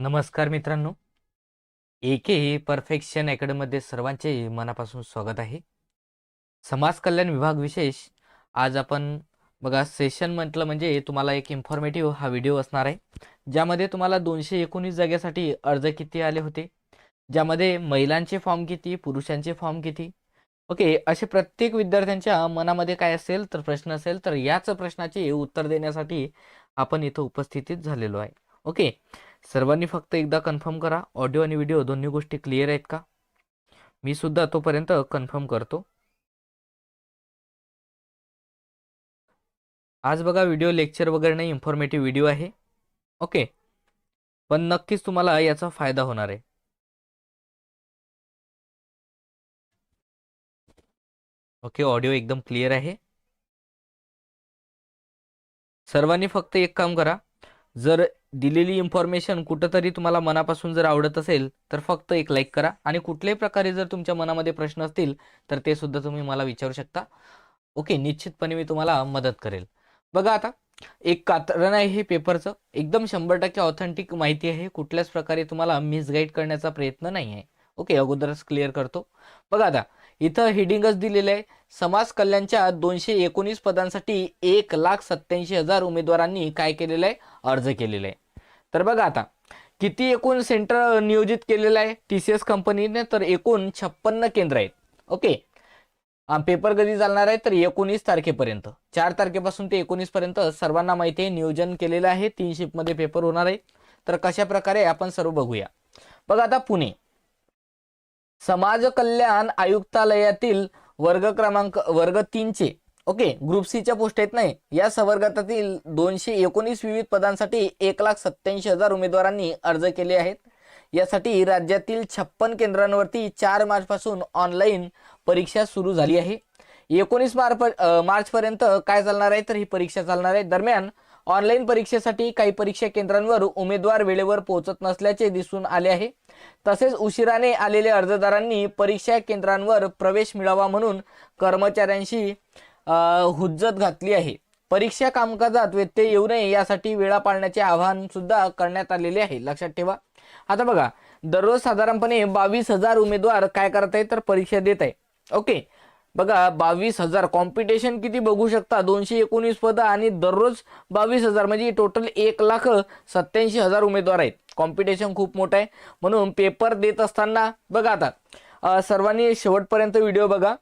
नमस्कार मित्रांनो. ए के परफेक्शन अकॅडमीमध्ये सर्वांचे मनापासून स्वागत आहे. समाज कल्याण विभाग विशेष आज आपण बघा सेशन म्हटलं म्हणजे तुम्हाला एक इन्फॉर्मेटिव्ह हा व्हिडिओ असणार आहे. ज्यामध्ये तुम्हाला दोनशे एकोणीस जागेसाठी अर्ज किती आले होते? ज्यामध्ये महिलांचे फॉर्म किती पुरुषांचे फॉर्म किती? ओके असे प्रत्येक विद्यार्थ्यांच्या मनामध्ये काय असेल तर प्रश्न असेल तर याच प्रश्नाचे उत्तर देण्यासाठी आपण इथं उपस्थितीत झालेलो आहे. ओके सर्वांनी फक्त एकदा कन्फर्म करा. ऑडिओ आणि व्हिडिओ दोन्ही गोष्टी क्लिअर आहेत का? मी सुद्धा तोपर्यंत कन्फर्म करतो. आज बघा व्हिडिओ लेक्चर वगैरे नाही इन्फॉर्मेटिव्ह व्हिडिओ आहे. ओके पण नक्कीच तुम्हाला याचा फायदा होणार आहे. ओके ऑडिओ एकदम क्लिअर आहे. सर्वांनी फक्त एक काम करा. जर दिलेली इन्फॉर्मेशन कुठंतरी तुम्हाला मनापासून जर आवडत असेल तर फक्त एक लाईक करा. आणि कुठल्याही प्रकारे जर तुमच्या मनामध्ये प्रश्न असतील तर ते सुद्धा तुम्ही मला विचारू शकता. ओके निश्चितपणे मी तुम्हाला मदत करेल. बघा आता एक कात्रण आहे हे पेपरचं एकदम शंभर टक्के ऑथेंटिक माहिती आहे. कुठल्याच प्रकारे तुम्हाला मिसगाईड करण्याचा प्रयत्न नाही आहे ओके अगोदरच क्लिअर करतो. बघा आता इथं हेडिंगच दिलेलं आहे. समाज कल्याणच्या दोनशे एकोणीस पदांसाठी एक लाख सत्याऐंशी हजार उमेदवारांनी काय केलेलं आहे? अर्ज केलेला आहे. तर बघा आता किती एकूण सेंटर नियोजित केलेलं आहे? टी सी एस कंपनीने तर एकूण छप्पन्न केंद्र आहेत. ओके. पेपर कधी चालणार आहे? तर एकोणीस तारखेपर्यंत. चार तारखेपासून ते एकोणीस पर्यंत सर्वांना माहिती आहे नियोजन केलेलं आहे. तीन शिफ्टमध्ये पेपर होणार आहे. तर कशा प्रकारे आपण सर्व बघूया. बघा आता पुणे. समाज कल्याण आयुक्तालयातील वर्ग क्रमांक वर्ग तीनचे ओके ग्रुप सीच्या पोस्ट आहेत नाही या संवर्गातील दोनशे एकोणीस विविध पदांसाठी एक लाख सत्याऐंशी हजार उमेदवारांनी अर्ज केले आहेत. यासाठी राज्यातील छप्पन केंद्रांवरती चार मार्चपासून ऑनलाईन परीक्षा सुरू झाली आहे. एकोणीस मार्च मार्चपर्यंत काय चालणार आहे? तर ही परीक्षा चालणार आहे. दरम्यान ऑनलाईन परीक्षेसाठी काही परीक्षा केंद्रांवर उमेदवार वेळेवर पोहोचत नसल्याचे दिसून आले आहे. तसेच उशिराने आलेल्या अर्जदारांनी परीक्षा केंद्रांवर प्रवेश मिळावा म्हणून कर्मचाऱ्यांशी हुज्जत घातली आहे. परीक्षा कामकाजात व्यत्यय येऊ नये यासाठी वेळा पाळण्याचे आवाहन सुद्धा करण्यात आलेले आहे. लक्षात ठेवा. आता बघा दररोज साधारणपणे बावीस हजार उमेदवार काय करत आहे तर परीक्षा देत आहे ओके. बघा बावीस हजार. कॉम्पिटिशन किती बघू शकता? दोनशे एकोणीस पदं आणि दररोज बावीस हजार. म्हणजे टोटल एक लाख सत्याऐंशी हजार उमेदवार आहेत. कॉम्पिटिशन खूप मोठं आहे. म्हणून पेपर देत असताना बघा आता. सर्वांनी शेवटपर्यंत व्हिडिओ बघा.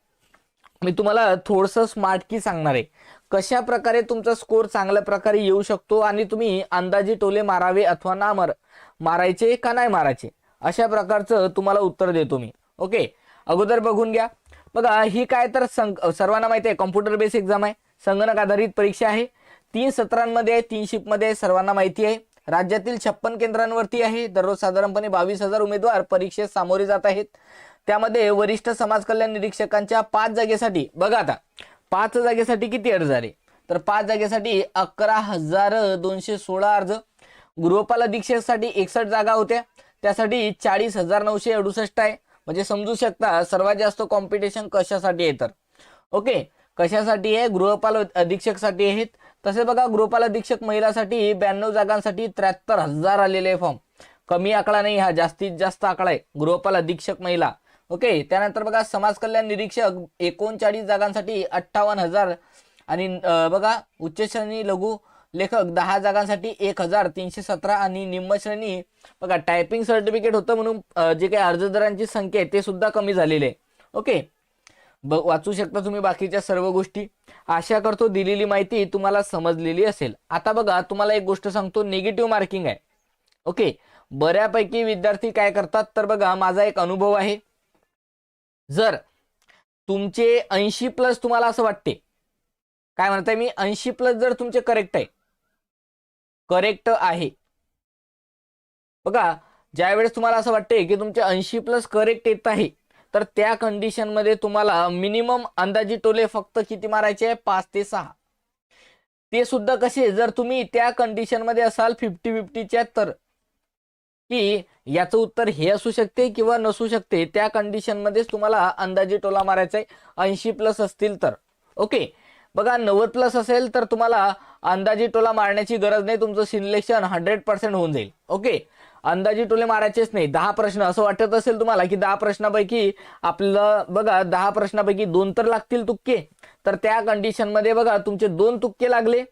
मी तुम्हाला थोडंसं स्मार्ट की सांगणार आहे. कशा प्रकारे तुमचा स्कोर चांगल्या प्रकारे येऊ शकतो आणि तुम्ही अंदाजे टोले मारावे अथवा ना मार मारायचे का नाही मारायचे? अशा प्रकारचं तुम्हाला उत्तर देतो मी. ओके अगोदर बघून घ्या. बघा ही काय तर संग सर्वांना माहिती आहे कॉम्प्युटर बेस एक्झाम आहे संगणक आधारित परीक्षा आहे. तीन सत्रांमध्ये तीन शिफ्टमध्ये सर्वांना माहिती आहे. राज्यातील छप्पन केंद्रांवरती आहे दररोज साधारणपणे बावीस हजार उमेदवार परीक्षेत सामोरे जात आहेत. त्यामध्ये वरिष्ठ समाज कल्याण निरीक्षकांच्या पाच जागेसाठी बघा आता पाच जागेसाठी किती अर्ज आले? तर पाच जागेसाठी अकरा हजार दोनशे सोळा अर्ज. गृहपाल अधीक्षकसाठी एकसष्ट जागा होत्या त्यासाठी चाळीस हजार नऊशे अडुसष्ट आहे. म्हणजे समजू शकता सर्वात जास्त कॉम्पिटिशन कशासाठी आहे तर? ओके कशासाठी आहे? गृहपाल अधीक्षकसाठी आहेत. तसे बघा गृहपाल अधीक्षक महिलासाठी ब्याण्णव जागांसाठी त्र्याहत्तर हजार आलेले आहे फॉर्म कमी आकडा नाही हा जास्तीत जास्त आकडा आहे. गृहपाल अधीक्षक महिला. ओके त्यानंतर बघा समाज कल्याण निरीक्षक एकोणचाळीस जागांसाठी अठ्ठावन्न हजार. आणि बघा उच्च श्रेणी लघु लेखक दहा जागांसाठी एक हजार तीनशे सतरा आणि निम्मश्रेणी बघा टायपिंग सर्टिफिकेट होतं म्हणून जे काही अर्जदारांची संख्या आहे ते सुद्धा कमी झालेले आहे. ओके? ब वाचू शकता तुम्ही बाकीच्या सर्व गोष्टी. आशा करतो दिलेली माहिती तुम्हाला समजलेली असेल. आता बघा तुम्हाला एक गोष्ट सांगतो निगेटिव्ह मार्किंग आहे. ओके? बऱ्यापैकी विद्यार्थी काय करतात तर बघा माझा एक अनुभव आहे. जर तुमचे ऐंशी प्लस तुम्हाला असं वाटते. काय म्हणताय मी? ऐंशी प्लस जर तुमचे करेक्ट आहे करेक्ट आहे. बघा ज्यावेळेस तुम्हाला असं वाटते की तुमचे ऐंशी प्लस करेक्ट येत आहे तर त्या कंडिशनमध्ये तुम्हाला मिनिमम अंदाजी टोले फक्त किती मारायचे आहे? पाच ते सहा. ते सुद्धा कसे? जर तुम्ही त्या कंडिशनमध्ये असाल फिफ्टी फिफ्टीच्या तर. की याचं उत्तर हे असू शकते किंवा नसू शकते त्या कंडिशनमध्येच तुम्हाला अंदाजी टोला मारायचा आहे ऐंशी प्लस असतील तर. ओके? बघा नव्वद प्लस असेल तर तुम्हाला अंदाजी टोला मारण्याची गरज नाही तुमचं सिलेक्शन हंड्रेड पर्सेंट होऊन जाईल. ओके? अंदाजी टोले मारायचेच नाही. दहा प्रश्न असं वाटत असेल तुम्हाला की दहा प्रश्नापैकी आपलं बघा दहा प्रश्नापैकी दोन तर लागतील तुक्के. तर त्या कंडिशनमध्ये बघा तुमचे दोन तुक्के लागले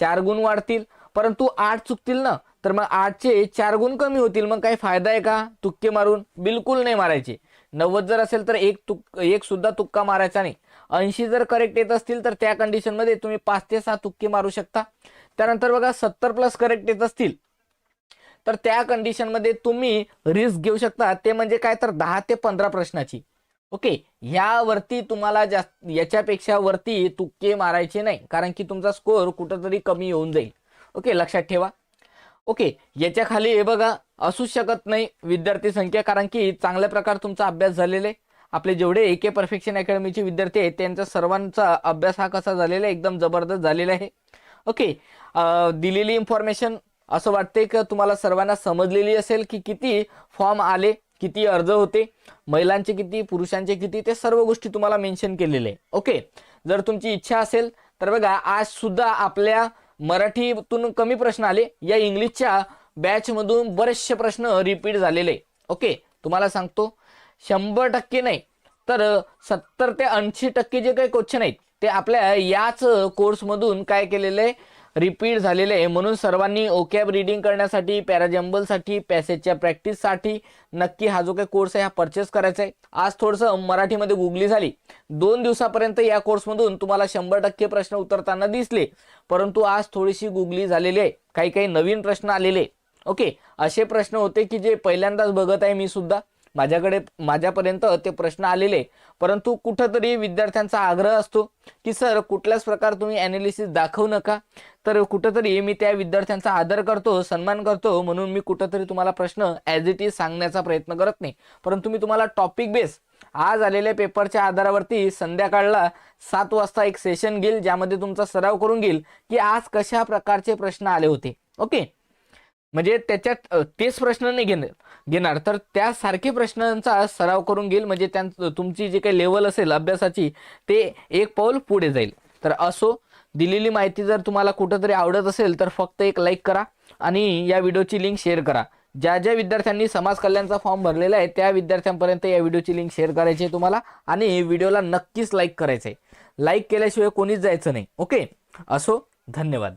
चार गुण वाढतील. परंतु आठ चुकतील ना तर मग आठचे चार गुण कमी होतील. मग काही फायदा आहे का तुक्के मारून? बिलकुल नाही मारायचे. नव्वद जर असेल तर एक तुक एक सुद्धा तुक्का मारायचा नाही. ऐंशी जर करेक्ट येत असतील तर त्या कंडिशनमध्ये तुम्ही पाच ते सहा तुक्के मारू शकता. त्यानंतर बघा सत्तर प्लस करेक्ट येत असतील तर त्या कंडिशनमध्ये तुम्ही रिस्क घेऊ शकता. ते म्हणजे काय तर दहा ते पंधरा प्रश्नाची. ओके ह्यावरती तुम्हाला जास्त याच्यापेक्षा वरती तुक्के मारायचे नाही. कारण की तुमचा स्कोअर कुठंतरी कमी येऊन जाईल. ओके लक्षात ठेवा. ओके याच्या खाली हे बघा असूच शकत नाही विद्यार्थी संख्या कारण की चांगल्या प्रकार तुमचा अभ्यास झालेला आहे. आपले जेवढे ए के परफेक्शन अकॅडमीचे विद्यार्थी आहेत त्यांचा सर्वांचा अभ्यास हा कसा झालेला आहे एकदम जबरदस्त झालेला आहे. ओके दिलेली इन्फॉर्मेशन असं वाटते की तुम्हाला सर्वांना समजलेली असेल की किती फॉर्म आले किती अर्ज होते महिलांचे किती पुरुषांचे किती ते सर्व गोष्टी तुम्हाला मेन्शन केलेले आहे. ओके जर तुमची इच्छा असेल तर बघा आज सुद्धा आपल्या मराठीतून कमी प्रश्न आले. या इंग्लिशच्या बॅचमधून बरेचसे प्रश्न रिपीट झालेले. ओके तुम्हाला सांगतो. शंभर टक्के नाही तर सत्तर ते ऐंशी टक्के जे काही क्वेश्चन आहेत ते आपल्या याच कोर्समधून काय केलेलं? आहे रिपीट झालेले आहे. म्हणून सर्वांनी ओकॅब रिडिंग करण्यासाठी पॅराजम्बलसाठी पॅसेजच्या प्रॅक्टिससाठी नक्की हा जो काही कोर्स आहे हा परचेस करायचा आहे. आज थोडंसं मराठीमध्ये गुगली झाली. दोन दिवसापर्यंत या कोर्समधून तुम्हाला शंभर टक्के प्रश्न उतरताना दिसले. परंतु आज थोडीशी गुगली झालेली आहे. काही काही नवीन प्रश्न आलेले. ओके. असे प्रश्न होते की जे पहिल्यांदाच बघत आहे मी सुद्धा. माझ्याकडे माझ्यापर्यंत ते प्रश्न आलेले. परंतु कुठंतरी विद्यार्थ्यांचा आग्रह असतो की सर कुठल्याच प्रकार तुम्ही ॲनालिसिस दाखवू नका. तर कुठंतरी मी त्या विद्यार्थ्यांचा आदर करतो सन्मान करतो म्हणून मी कुठंतरी तुम्हाला प्रश्न ॲज इट इज सांगण्याचा प्रयत्न करत नाही. परंतु मी तुम्हाला टॉपिक बेस आज आलेल्या पेपरच्या आधारावरती संध्याकाळला सात वाजता एक सेशन घेईल ज्यामध्ये तुमचा सराव करून घेईल की आज कशा प्रकारचे प्रश्न आले होते. ओके? म्हणजे त्याच्यात तेच प्रश्न नाही घेणार घेणार. तर त्यासारखे प्रश्नांचा सराव करून घेईल. म्हणजे त्यां तुमची जी काही लेवल असेल अभ्यासाची ते एक पाऊल पुढे जाईल. तर असो दिलेली माहिती जर तुम्हाला कुठंतरी आवडत असेल तर फक्त एक लाईक करा आणि या व्हिडिओची लिंक शेअर करा. ज्या ज्या विद्यार्थ्यांनी समाज कल्याणचा फॉर्म भरलेला आहे त्या विद्यार्थ्यांपर्यंत या व्हिडिओची लिंक शेअर करायची आहे तुम्हाला आणि व्हिडिओला नक्कीच लाईक करायचं आहे लाईक केल्याशिवाय कोणीच जायचं नाही. ओके असो धन्यवाद.